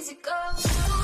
easy go.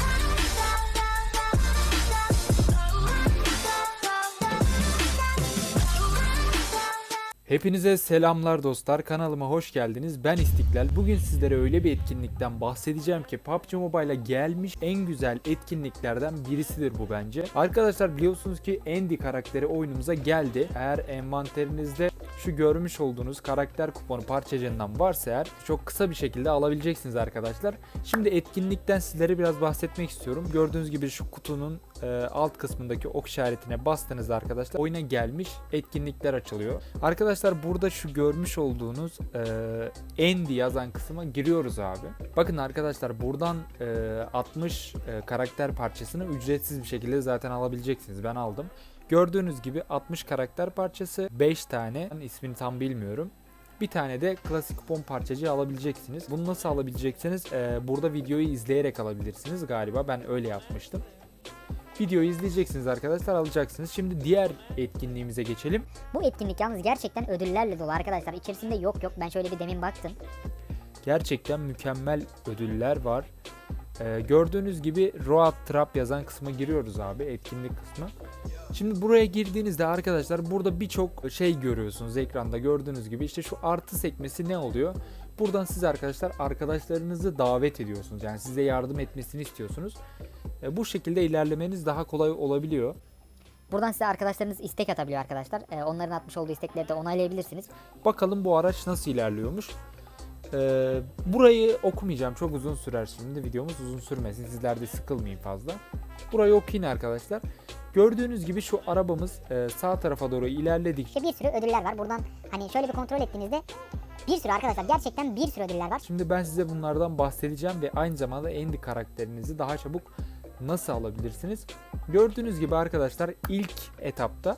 Hepinize selamlar dostlar. Kanalıma hoş geldiniz. Ben İstiklal. Bugün sizlere öyle bir etkinlikten bahsedeceğim ki PUBG Mobile'a gelmiş en güzel etkinliklerden birisidir bu bence. Arkadaşlar biliyorsunuz ki Andy karakteri oyunumuza geldi. Eğer envanterinizde şu görmüş olduğunuz karakter kuponu parçacığından varsa eğer çok kısa bir şekilde alabileceksiniz arkadaşlar. Şimdi etkinlikten sizlere biraz bahsetmek istiyorum. Gördüğünüz gibi şu kutunun e, alt kısmındaki ok işaretine bastığınızda arkadaşlar oyuna gelmiş etkinlikler açılıyor. Arkadaşlar burada şu görmüş olduğunuz e, Andy yazan kısma giriyoruz abi. Bakın arkadaşlar buradan e, 60 e, karakter parçasını ücretsiz bir şekilde zaten alabileceksiniz. Ben aldım. Gördüğünüz gibi 60 karakter parçası 5 tane ismini tam bilmiyorum. Bir tane de klasik kupon parçacığı alabileceksiniz. Bunu nasıl alabileceksiniz? Ee, burada videoyu izleyerek alabilirsiniz galiba. Ben öyle yapmıştım. Videoyu izleyeceksiniz arkadaşlar alacaksınız. Şimdi diğer etkinliğimize geçelim. Bu etkinlik yalnız gerçekten ödüllerle dolu arkadaşlar. İçerisinde yok yok. Ben şöyle bir demin baktım. Gerçekten mükemmel ödüller var. Ee, gördüğünüz gibi Road Trap yazan kısma giriyoruz abi etkinlik kısmı. Şimdi buraya girdiğinizde arkadaşlar burada birçok şey görüyorsunuz ekranda gördüğünüz gibi işte şu artı sekmesi ne oluyor? Buradan siz arkadaşlar arkadaşlarınızı davet ediyorsunuz. Yani size yardım etmesini istiyorsunuz. E, bu şekilde ilerlemeniz daha kolay olabiliyor. Buradan size arkadaşlarınız istek atabiliyor arkadaşlar. Ee, onların atmış olduğu istekleri de onaylayabilirsiniz. Bakalım bu araç nasıl ilerliyormuş. Ee, burayı okumayacağım. Çok uzun sürer şimdi. Videomuz uzun sürmesin. Sizler de sıkılmayın fazla. Burayı okuyun arkadaşlar. Gördüğünüz gibi şu arabamız e, sağ tarafa doğru ilerledikçe İşte bir sürü ödüller var. Buradan hani şöyle bir kontrol ettiğinizde bir sürü arkadaşlar gerçekten bir sürü ödüller var. Şimdi ben size bunlardan bahsedeceğim ve aynı zamanda Andy karakterinizi daha çabuk nasıl alabilirsiniz? Gördüğünüz gibi arkadaşlar ilk etapta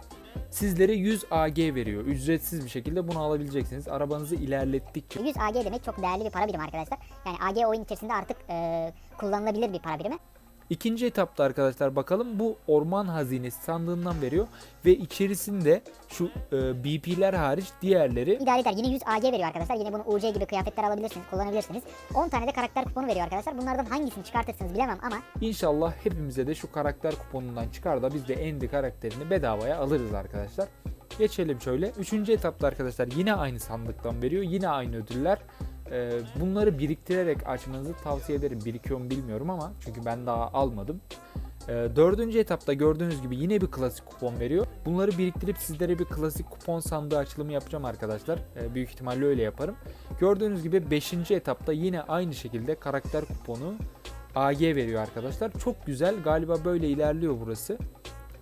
sizlere 100 AG veriyor. Ücretsiz bir şekilde bunu alabileceksiniz. Arabanızı ilerlettikçe 100 AG demek çok değerli bir para birimi arkadaşlar. Yani AG oyun içerisinde artık e, kullanılabilir bir para birimi. İkinci etapta arkadaşlar bakalım bu orman hazinesi sandığından veriyor ve içerisinde şu e, BP'ler hariç diğerleri İdare eder. Yine 100 AG veriyor arkadaşlar. Yine bunu UC gibi kıyafetler alabilirsiniz, kullanabilirsiniz. 10 tane de karakter kuponu veriyor arkadaşlar. Bunlardan hangisini çıkartırsınız bilemem ama İnşallah hepimize de şu karakter kuponundan çıkar da biz de Andy karakterini bedavaya alırız arkadaşlar. Geçelim şöyle. Üçüncü etapta arkadaşlar yine aynı sandıktan veriyor. Yine aynı ödüller. Ee, bunları biriktirerek açmanızı tavsiye ederim. Birikiyor mu bilmiyorum ama çünkü ben daha almadım. Ee, dördüncü etapta gördüğünüz gibi yine bir klasik kupon veriyor. Bunları biriktirip sizlere bir klasik kupon sandığı açılımı yapacağım arkadaşlar. Ee, büyük ihtimalle öyle yaparım. Gördüğünüz gibi 5. etapta yine aynı şekilde karakter kuponu AG veriyor arkadaşlar. Çok güzel. Galiba böyle ilerliyor burası.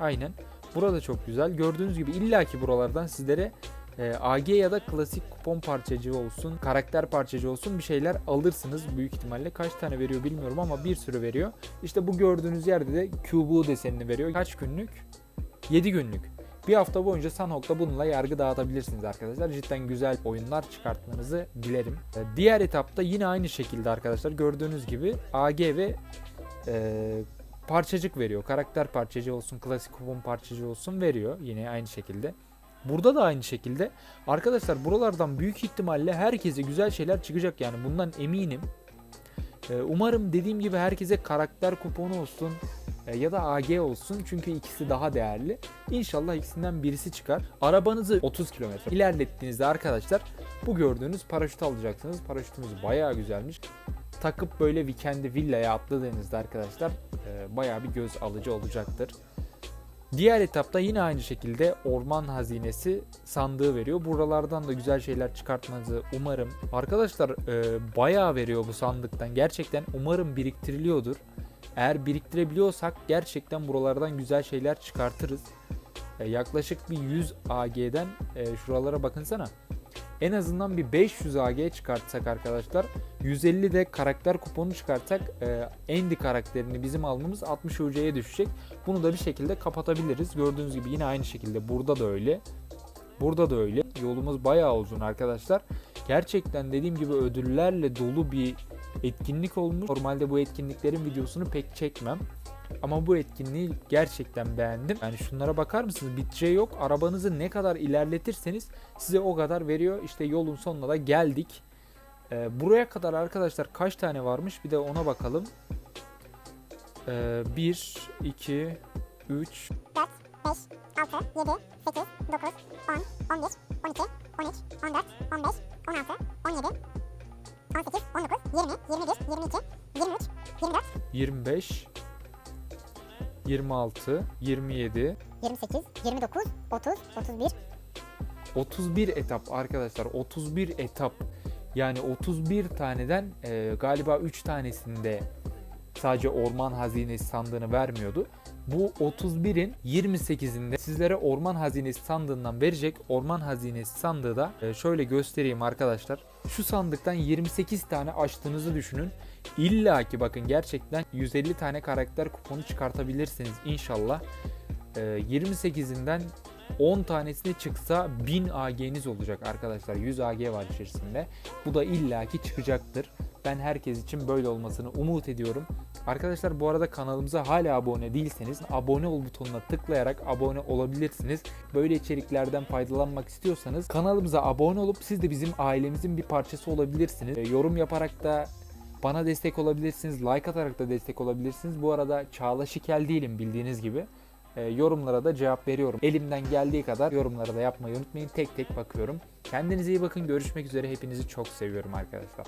Aynen. Burada çok güzel. Gördüğünüz gibi illaki buralardan sizlere e, AG ya da klasik kupon parçacığı olsun, karakter parçacığı olsun bir şeyler alırsınız büyük ihtimalle. Kaç tane veriyor bilmiyorum ama bir sürü veriyor. İşte bu gördüğünüz yerde de QB desenini veriyor. Kaç günlük? 7 günlük. Bir hafta boyunca Sunhawk'ta bununla yargı dağıtabilirsiniz arkadaşlar. Cidden güzel oyunlar çıkartmanızı dilerim. E, Diğer etapta yine aynı şekilde arkadaşlar gördüğünüz gibi AG ve e, parçacık veriyor. Karakter parçacığı olsun, klasik kupon parçacığı olsun veriyor. Yine aynı şekilde. Burada da aynı şekilde. Arkadaşlar buralardan büyük ihtimalle herkese güzel şeyler çıkacak yani bundan eminim. Ee, umarım dediğim gibi herkese karakter kuponu olsun e, ya da AG olsun çünkü ikisi daha değerli. İnşallah ikisinden birisi çıkar. Arabanızı 30 kilometre ilerlettiğinizde arkadaşlar bu gördüğünüz paraşüt alacaksınız. Paraşütümüz bayağı güzelmiş. Takıp böyle weekend'i villaya atladığınızda arkadaşlar e, bayağı bir göz alıcı olacaktır. Diğer etapta yine aynı şekilde orman hazinesi sandığı veriyor. Buralardan da güzel şeyler çıkartmanızı umarım. Arkadaşlar e, bayağı veriyor bu sandıktan. Gerçekten umarım biriktiriliyordur. Eğer biriktirebiliyorsak gerçekten buralardan güzel şeyler çıkartırız. E, yaklaşık bir 100 AG'den e, şuralara bakınsana. En azından bir 500 AG çıkartsak arkadaşlar 150 de karakter kuponu çıkartsak e, Andy karakterini bizim almamız 60 UC'ye düşecek. Bunu da bir şekilde kapatabiliriz. Gördüğünüz gibi yine aynı şekilde burada da öyle. Burada da öyle. Yolumuz bayağı uzun arkadaşlar. Gerçekten dediğim gibi ödüllerle dolu bir etkinlik olmuş. Normalde bu etkinliklerin videosunu pek çekmem. Ama bu etkinliği gerçekten beğendim. Yani şunlara bakar mısınız? Bitce yok. Arabanızı ne kadar ilerletirseniz size o kadar veriyor. İşte yolun sonuna da geldik. Ee, buraya kadar arkadaşlar kaç tane varmış? Bir de ona bakalım. Ee, 1, 2, 3, 4, 5, 6, 7, 8, 9, 10, 11, 12, 13, 14, 15, 16, 17, 18, 19, 20, 21, 22, 23, 24, 25, 26, 27, 28, 29, 30, 31, 31 etap arkadaşlar 31 etap. Yani 31 taneden e, galiba 3 tanesinde sadece orman hazinesi sandığını vermiyordu. Bu 31'in 28'inde sizlere orman hazinesi sandığından verecek. Orman hazinesi sandığı da e, şöyle göstereyim arkadaşlar. Şu sandıktan 28 tane açtığınızı düşünün. İlla ki bakın gerçekten 150 tane karakter kuponu çıkartabilirsiniz inşallah. E, 28'inden 10 tanesine çıksa 1000 AG'niz olacak arkadaşlar. 100 AG var içerisinde. Bu da illaki çıkacaktır. Ben herkes için böyle olmasını umut ediyorum. Arkadaşlar bu arada kanalımıza hala abone değilseniz abone ol butonuna tıklayarak abone olabilirsiniz. Böyle içeriklerden faydalanmak istiyorsanız kanalımıza abone olup siz de bizim ailemizin bir parçası olabilirsiniz. E, yorum yaparak da bana destek olabilirsiniz. Like atarak da destek olabilirsiniz. Bu arada Çağla Şikel değilim bildiğiniz gibi. E, yorumlara da cevap veriyorum. Elimden geldiği kadar yorumlara da yapmayı unutmayın. Tek tek bakıyorum. Kendinize iyi bakın. Görüşmek üzere. Hepinizi çok seviyorum arkadaşlar.